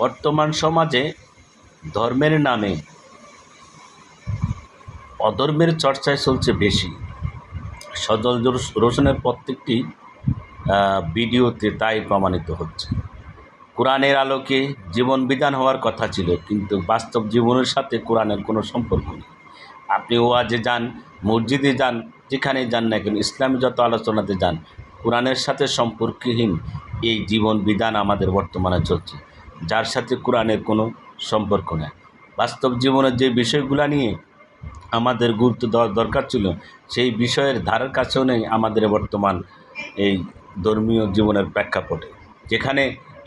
বর্তমান সমাজে ধর্মের নামে অধর্মের চর্চায় চলছে বেশি। সজল রোশনের প্রত্যেকটি ভিডিওতে তাই প্রমাণিত হচ্ছে। কোরআনের আলোকে জীবন বিধান হওয়ার কথা ছিল, কিন্তু বাস্তব জীবনের সাথে কোরআনের কোনো সম্পর্ক নেই। আপনি ওয়াজে যান, মসজিদে যান, যেখানে যান না কেন, ইসলামী যত আলোচনাতে যান, কোরআনের সাথে সম্পর্কহীন এই জীবন বিধান আমাদের বর্তমানে চলছে। যার সাথে কোরআনের কোনো সম্পর্ক নেই। বাস্তব জীবনের যে বিষয়গুলো নিয়ে আমাদের গুরুত্ব দেওয়ার দরকার ছিল, সেই বিষয়ের ধারের কাছেও নেই আমাদের বর্তমান এই ধর্মীয় জীবনের প্রেক্ষাপটে, যেখানে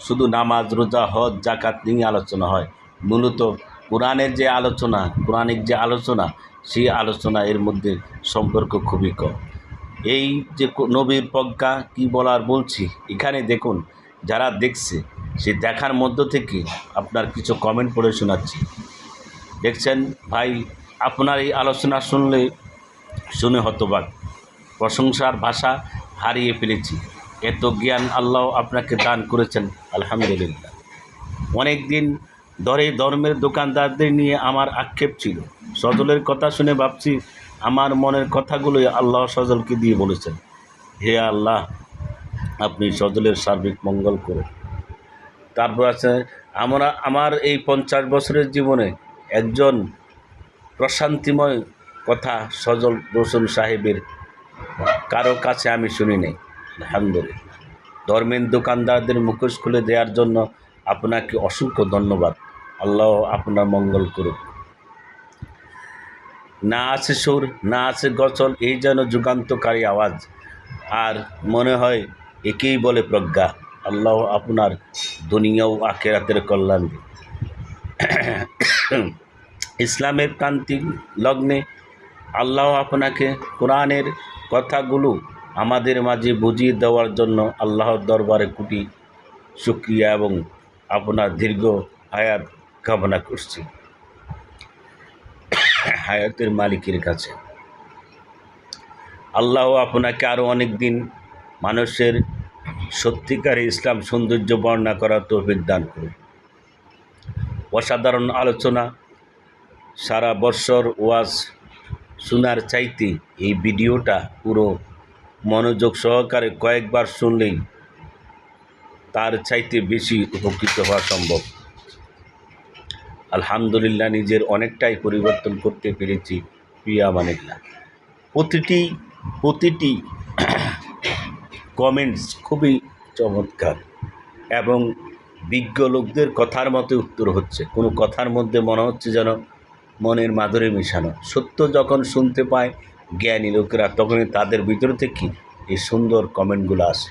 শুধু নামাজ, রোজা, হজ জাকাত নিয়ে আলোচনা হয়। মূলত কোরআনের যে আলোচনা, কোরআনিক যে আলোচনা, সেই আলোচনা এর মধ্যে সম্পর্ক খুবই কম। এই যে নবীর প্রজ্ঞা, কি বলার বলছি, এখানে দেখুন, যারা দেখছে সে দেখার মধ্য থেকে আপনার কিছু কমেন্ট পড়ে শোনাচ্ছি। দেখছেন, ভাই, আপনার এই আলোচনা শুনলে শুনে হতবাক। প্রশংসার ভাষা হারিয়ে ফেলেছি। এত জ্ঞান আল্লাহ আপনাকে দান করেছেন, আলহামদুলিল্লাহ। অনেক দিন ধরে ধর্মের দোকানদারদের নিয়ে আমার আক্ষেপ ছিল। সজলের কথা শুনে ভাবছি, আমার মনের কথাগুলোই আল্লাহ সজলকে দিয়ে বলেছেন। হে আল্লাহ, আপনি সজলের সার্বিক মঙ্গল করুন। তারপর আছে, আমরা, আমার এই পঞ্চাশ বছরের জীবনে একজন প্রশান্তিময় কথা সজল রোশন সাহেবের কারও কাছে আমি শুনি নাই আলহামদুলিল্লাহ। ধর্মের দোকানদারদের মুখোশ খুলে দেওয়ার জন্য আপনাকে অসংখ্য ধন্যবাদ। আল্লাহ আপনার মঙ্গল করুক। না আছে সুর, না আছে গচল এই যেন যুগান্তকারী আওয়াজ। আর মনে হয় একেই বলে প্রজ্ঞা। আল্লাহ আপনার দুনিয়া ও আখেরাতের কল্যাণ ইসলামের ক্রান্তি লগ্নে আল্লাহ আপনাকে কোরআনের কথাগুলো আমাদের মাঝে বুঝিয়ে দেওয়ার জন্য আল্লাহর দরবারে কুটি শুক্রিয়া এবং আপনার দীর্ঘ হায়াত কামনা করছি। হায়াতের মালিকের কাছে। আল্লাহ আপনাকে আরও অনেক দিন মানুষের সত্যিকারে ইসলাম সৌন্দর্য বর্ণনা করার তৌফিক দান করুন। অসাধারণ আলোচনা, সারা বৎসর ওয়াজ শোনার চাইতে এই ভিডিওটা পুরো মনোযোগ সহকারে কয়েকবার শুনলেই তার চাইতে বেশি উপকৃত হওয়া সম্ভব। আলহামদুলিল্লাহ নিজের অনেকটাই পরিবর্তন করতে পেরেছি প্রিয়া মানিল্লা প্রতিটি প্রতিটি কমেন্টস খুবই চমৎকার এবং বিজ্ঞ লোকদের কথার মতো উত্তর হচ্ছে। কোনো কথার মধ্যে মনে হচ্ছে যেন মনের মাধুরী মেশানো। সত্য যখন শুনতে পায় জ্ঞানী লোকেরা, তখনই তাদের ভিতর থেকে এই সুন্দর কমেন্টগুলো আসে।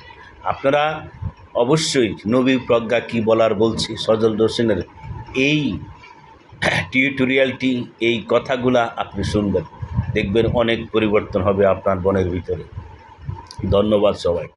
আপনারা অবশ্যই নবী প্রজ্ঞা কি বলার বলছি, সজল রোশনের এই টিউটোরিয়ালটি এই কথাগুলা আপনি শুনবেন। দেখবেন অনেক পরিবর্তন হবে আপনার বনের ভিতরে। ধন্যবাদ সবাই